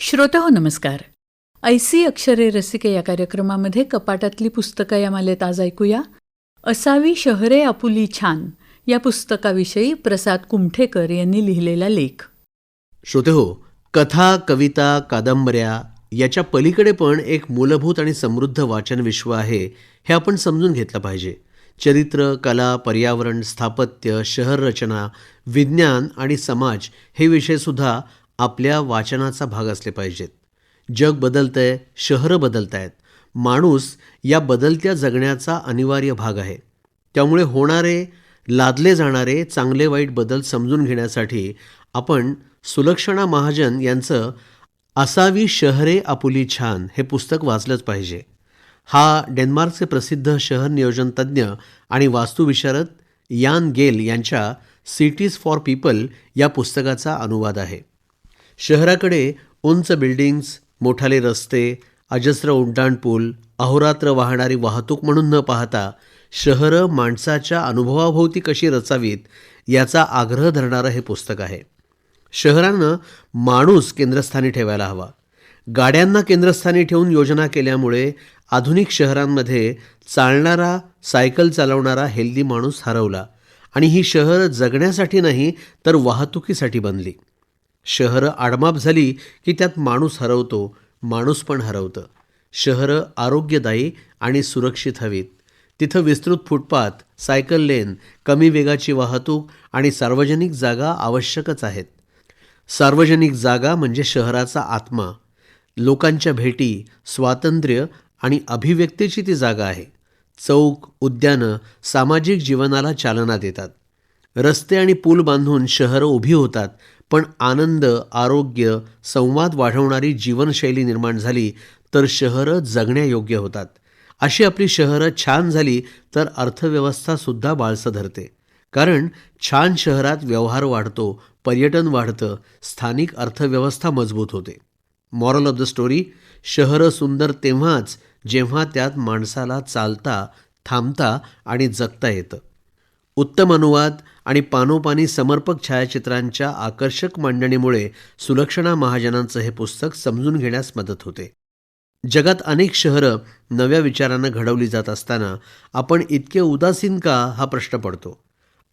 श्रोते हो नमस्कार. ऐसी अक्षरे रसिके या कार्यक्रमामध्ये कपाटातली पुस्तकं या मालेत आज ऐकूया. असावी शहरे आपुली छान या पुस्तकाविषयी प्रसाद कुमठेकर यांनी लिहिलेला लेख. श्रोते हो कथा कविता कादंबऱ्या याच्या पलीकडे पण एक मूलभूत आणि समृद्ध वाचन विश्व आहे हे आपण समजून घेतलं पाहिजे. चरित्र कला पर्यावरण स्थापत्य शहर रचना विज्ञान आणि समाज हे विषयसुद्धा आपल्या वाचनाचा भाग असले पाहिजेत. जग बदलतं आहे शहरं बदलत आहेत माणूस या बदलत्या जगण्याचा अनिवार्य भाग आहे. त्यामुळे होणारे लादले जाणारे चांगले वाईट बदल समजून घेण्यासाठी आपण सुलक्षणा महाजन यांचं असावी शहरे आपुली छान हे पुस्तक वाचलंच पाहिजे. हा डेन्मार्कचे प्रसिद्ध शहर नियोजन तज्ज्ञ आणि वास्तुविशारद यान गेल यांच्या सिटीज फॉर पीपल या पुस्तकाचा अनुवाद आहे. शहराकडे उंच बिल्डिंग्स मोठाले रस्ते अजस्र उड्डाण पूल अहोरात्र वाहणारी वाहतूक म्हणून न पाहता शहरं माणसाच्या अनुभवाभोवती कशी रचावीत याचा आग्रह धरणारं हे पुस्तक आहे. शहरानं माणूस केंद्रस्थानी ठेवायला हवा. गाड्यांना केंद्रस्थानी ठेवून योजना केल्यामुळे आधुनिक शहरांमध्ये चालणारा सायकल चालवणारा हेल्दी माणूस हरवला आणि ही शहरं जगण्यासाठी नाही तर वाहतुकीसाठी बनली. शहरं आडमाप झाली की त्यात माणूस हरवतो माणूस पण हरवतं. शहरं आरोग्यदायी आणि सुरक्षित हवीत. तिथं विस्तृत फुटपाथ सायकल लेन कमी वेगाची वाहतूक आणि सार्वजनिक जागा आवश्यकच आहेत. सार्वजनिक जागा म्हणजे शहराचा आत्मा. लोकांच्या भेटी स्वातंत्र्य आणि अभिव्यक्तीची ती जागा आहे. चौक उद्यानं सामाजिक जीवनाला चालना देतात. रस्ते आणि पूल बांधून शहरं उभी होतात पण आनंद आरोग्य संवाद वाढवणारी जीवनशैली निर्माण झाली तर शहरं जगण्यायोग्य होतात. अशी आपली शहरं छान झाली तर अर्थव्यवस्थासुद्धा बाळसं धरते. कारण छान शहरात व्यवहार वाढतो पर्यटन वाढतं स्थानिक अर्थव्यवस्था मजबूत होते. मॉरल ऑफ द स्टोरी शहरं सुंदर तेव्हाच जेव्हा त्यात माणसाला चालता थांबता आणि जगता येतं. उत्तम अनुवाद आणि पानोपानी समर्पक छायाचित्रांच्या आकर्षक मांडणीमुळे सुलक्षणा महाजनांचं हे पुस्तक समजून घेण्यास मदत होते. जगात अनेक शहरं नव्या विचारांना घडवली जात असताना आपण इतके उदासीन का? हा प्रश्न पडतो.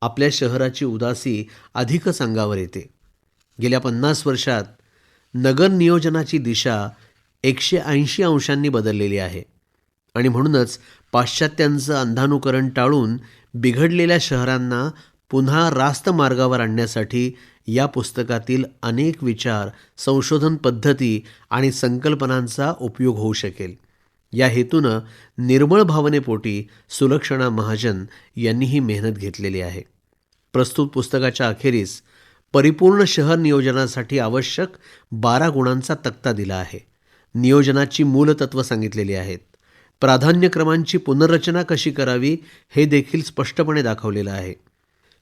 आपल्या शहराची उदासी अधिकच अंगावर येते. गेल्या पन्नास वर्षात नगर नियोजनाची दिशा एकशे ऐंशी अंशांनी बदललेली आहे. आणि म्हणूनच पाश्चात्यांचं अंधानुकरण टाळून बिघडलेल्या शहरांना पुन्हा रास्त मार्गावर आणण्यासाठी या पुस्तकातील अनेक विचार संशोधन पद्धती आणि संकल्पनांचा उपयोग होऊ शकेल. या हेतूनं निर्मळ भावनेपोटी सुलक्षणा महाजन यांनी ही मेहनत घेतलेली आहे. प्रस्तुत पुस्तकाच्या अखेरीस परिपूर्ण शहर नियोजनासाठी आवश्यक बारा गुणांचा तक्ता दिला आहे. नियोजनाची मूलतत्व सांगितलेली आहेत. प्राधान्यक्रमांची पुनर्रचना कशी करावी हे देखील स्पष्टपणे दाखवलेलं आहे.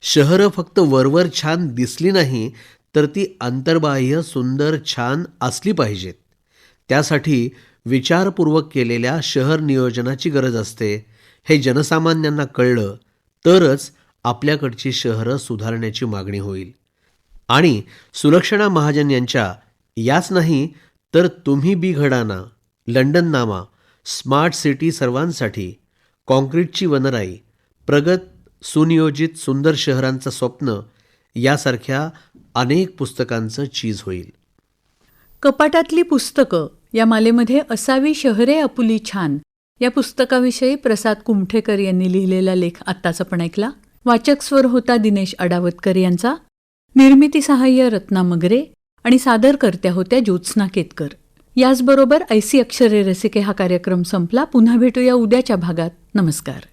शहरं फक्त वरवर छान दिसली नाही तर ती अंतर्बाह्य सुंदर छान असली पाहिजेत. त्यासाठी विचारपूर्वक केलेल्या शहर नियोजनाची गरज असते. हे जनसामान्यांना कळलं तरच आपल्याकडची शहरं सुधारण्याची मागणी होईल. आणि सुलक्षणा महाजन यांच्या याच नाही तर तुम्ही बी घडाना लंडन नामा स्मार्ट सिटी सर्वांसाठी काँक्रीटची वनराई प्रगत सुनियोजित सुंदर शहरांचं स्वप्न यासारख्या अनेक पुस्तकांचं चीज होईल. कपाटातली पुस्तकं या मालेमध्ये असावी शहरे आपुली छान. या पुस्तकाविषयी प्रसाद कुमठेकर यांनी लिहिलेला लेख आत्ताच आपण ऐकला. वाचक स्वर होता दिनेश अडावतकर यांचा. निर्मिती सहाय्य रत्ना मगरे आणि सादरकर्त्या होत्या ज्योत्स्ना केतकर. याचबरोबर ऐसी अक्षरे रसिके हा कार्यक्रम संपला. पुन्हा भेटूया उद्याच्या भागात. नमस्कार.